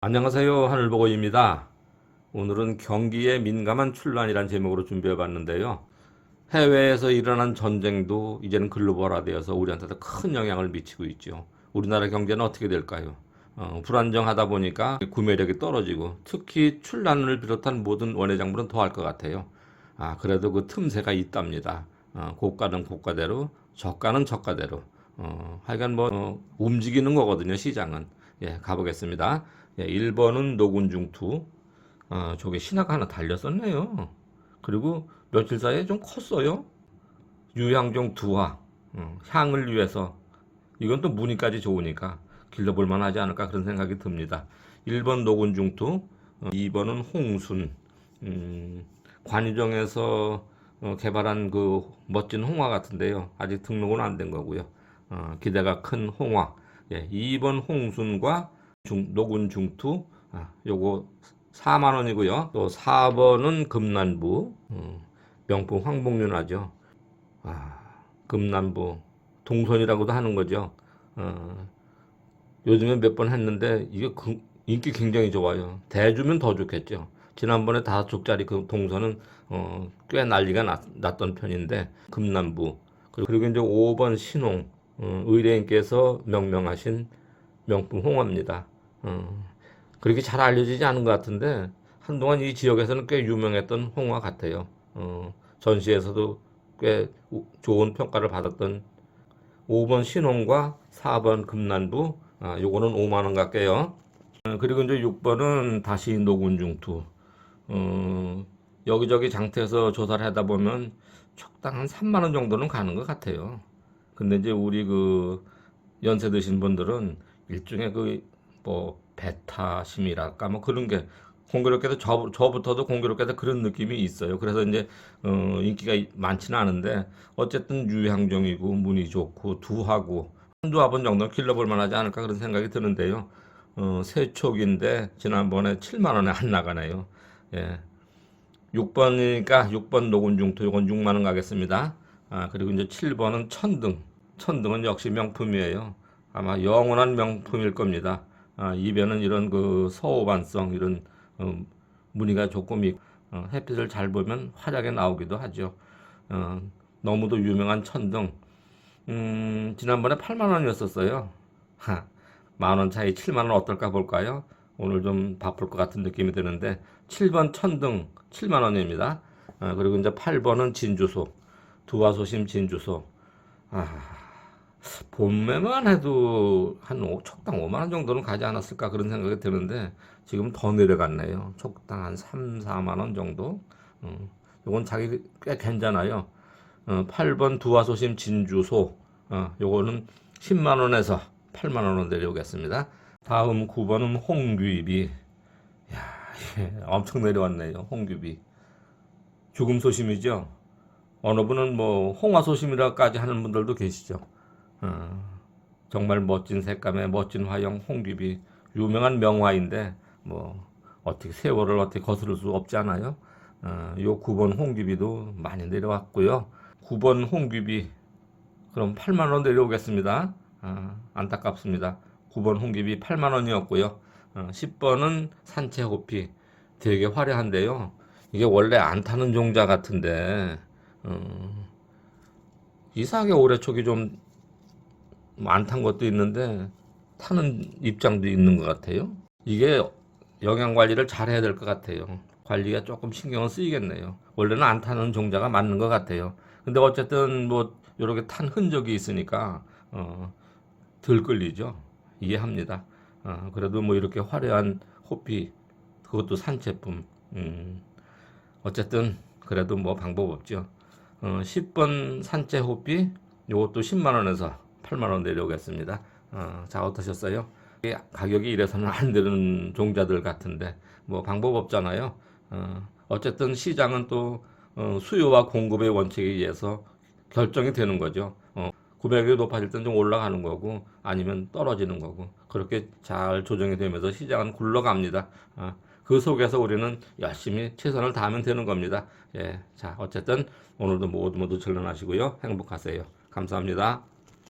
안녕하세요. 하늘보고입니다. 오늘은 경기에 민감한 출란이란 제목으로 준비해 봤는데요. 해외에서 일어난 전쟁도 이제는 글로벌화되어서 우리한테도 큰 영향을 미치고 있죠. 우리나라 경제는 어떻게 될까요? 어, 불안정하다 보니까 구매력이 떨어지고 특히 출란을 비롯한 모든 원예장물은 더할 것 같아요. 아, 그래도 그 틈새가 있답니다. 어, 고가는 고가대로, 저가는 저가대로. 어, 하여간 뭐 어, 움직이는 거거든요, 시장은. 예, 가보겠습니다. 예, 1번은 노군중투. 아, 저게 신화가 하나 달렸었네요. 그리고 며칠 사이에 좀 컸어요. 유향종 두화. 어, 향을 위해서. 이건 또 무늬까지 좋으니까 길러볼 만하지 않을까 그런 생각이 듭니다. 1번 노군중투. 어, 2번은 홍순. 음, 관유정에서 어, 개발한 그 멋진 홍화 같은데요. 아직 등록은 안 된 거고요. 어, 기대가 큰 홍화. 예, 2번 홍순과 중, 녹은 중투, 아, 요거 4만 원이고요. 또 4번은 금난부, 음, 명품 황복륜하죠. 아, 금난부, 동선이라고도 하는 거죠. 어, 요즘에 몇 번 했는데 이게 그- 인기 굉장히 좋아요. 대주면 더 좋겠죠. 지난번에 다섯 쪽짜리 그 동선은 어, 꽤 난리가 났, 났던 편인데 금남부 그리고 이제 5번 신홍 어, 의뢰인께서 명명하신 명품 홍어입니다. 어, 그렇게 잘 알려지지 않은 것 같은데 한동안 이 지역에서는 꽤 유명했던 홍어 같아요. 어, 전시에서도 꽤 우- 좋은 평가를 받았던 5번 신홍과 4번 금난부 아, 요거는 5만 원 갈게요. 어, 그리고 이제 6번은 다시 노군중투. 어, 여기저기 장터에서 조사를 하다 보면 촉당 한 3만 원 정도는 가는 것 같아요. 근데 이제 우리 그 연세 드신 분들은 일종의 그 뭐 배타심이랄까 뭐 그런 게 공교롭게도 저, 저부터도 공교롭게도 그런 느낌이 있어요. 그래서 이제 어, 인기가 많지는 않은데 어쨌든 유향종이고 문이 좋고 두하고 한두 화번 정도는 길러볼 만하지 않을까 그런 생각이 드는데요. 어, 세촉인데 지난번에 7만 원에 안 나가네요. 예. 6번이니까 6번 노군중토 요건 6만 원 가겠습니다. 아, 그리고 이제 7번은 천등. 천등은 역시 명품이에요. 아마 영원한 명품일 겁니다. 아, 이변은 이런 그 서호반성 이런 어, 무늬가 조금 있, 어, 햇빛을 잘 보면 화려하게 나오기도 하죠. 어, 너무도 유명한 천등. 음, 지난번에 8만 원이었었어요. 하, 만원 차이 7만 원 어떨까 볼까요? 오늘 좀 바쁠 것 같은 느낌이 드는데 7번 천등 7만 원입니다. 아, 그리고 이제 8번은 진주소 두화소심 진주소. 아, 봄매만 해도 한 오- 촉당 5만 원 정도는 가지 않았을까 그런 생각이 드는데 지금 더 내려갔네요. 촉당 한 3, 4만 원 정도. 음, 요건 자기 꽤 괜찮아요. 어, 8번 두화소심 진주소. 어, 요거는 10만 원에서 8만 원으로 내려오겠습니다. 다음 9번은 홍귀비. 야, 이게 엄청 내려왔네요. 홍귀비. 죽음 소심이죠. 어느 분은 뭐 홍화 소심이라까지 하는 분들도 계시죠. 어, 정말 멋진 색감의 멋진 화형 홍귀비 유명한 명화인데 뭐 어떻게 세월을 어떻게 거스를 수 없잖아요. 어, 요 9번 홍귀비도 많이 내려왔고요. 9번 홍귀비 그럼 8만 원 내려오겠습니다. 아, 안타깝습니다. 9번 홍귀비 8만 원이었고요. 어, 10번은 산채 호피 되게 화려한데요. 이게 원래 안 타는 종자 같은데 어, 이상하게 올해 초기 좀 안 탄 것도 있는데 타는 입장도 있는 것 같아요. 이게 영양 관리를 잘 해야 될 것 같아요. 관리가 조금 신경을 쓰이겠네요. 원래는 안 타는 종자가 맞는 것 같아요. 근데 어쨌든 뭐 이렇게 탄 흔적이 있으니까 어, 덜 끌리죠. 이해합니다. 어, 그래도 뭐 이렇게 화려한 호피 그것도 산제품 음, 어쨌든 그래도 뭐 방법 없죠. 어, 10번 산채 호피 요것도 10만 원에서 8만 원 내려오겠습니다. 어, 자 어떠셨어요? 가격이 이래서는 안 되는 종자들 같은데 뭐 방법 없잖아요. 어, 어쨌든 시장은 또 어, 수요와 공급의 원칙에 의해서 결정이 되는 거죠. 어, 구매력이 높아질 땐좀 올라가는 거고 아니면 떨어지는 거고 그렇게 잘 조정이 되면서 시장은 굴러갑니다. 어, 그 속에서 우리는 열심히 최선을 다하면 되는 겁니다. 예, 자 어쨌든 오늘도 모두 모두 즐거하시고요 행복하세요. 감사합니다.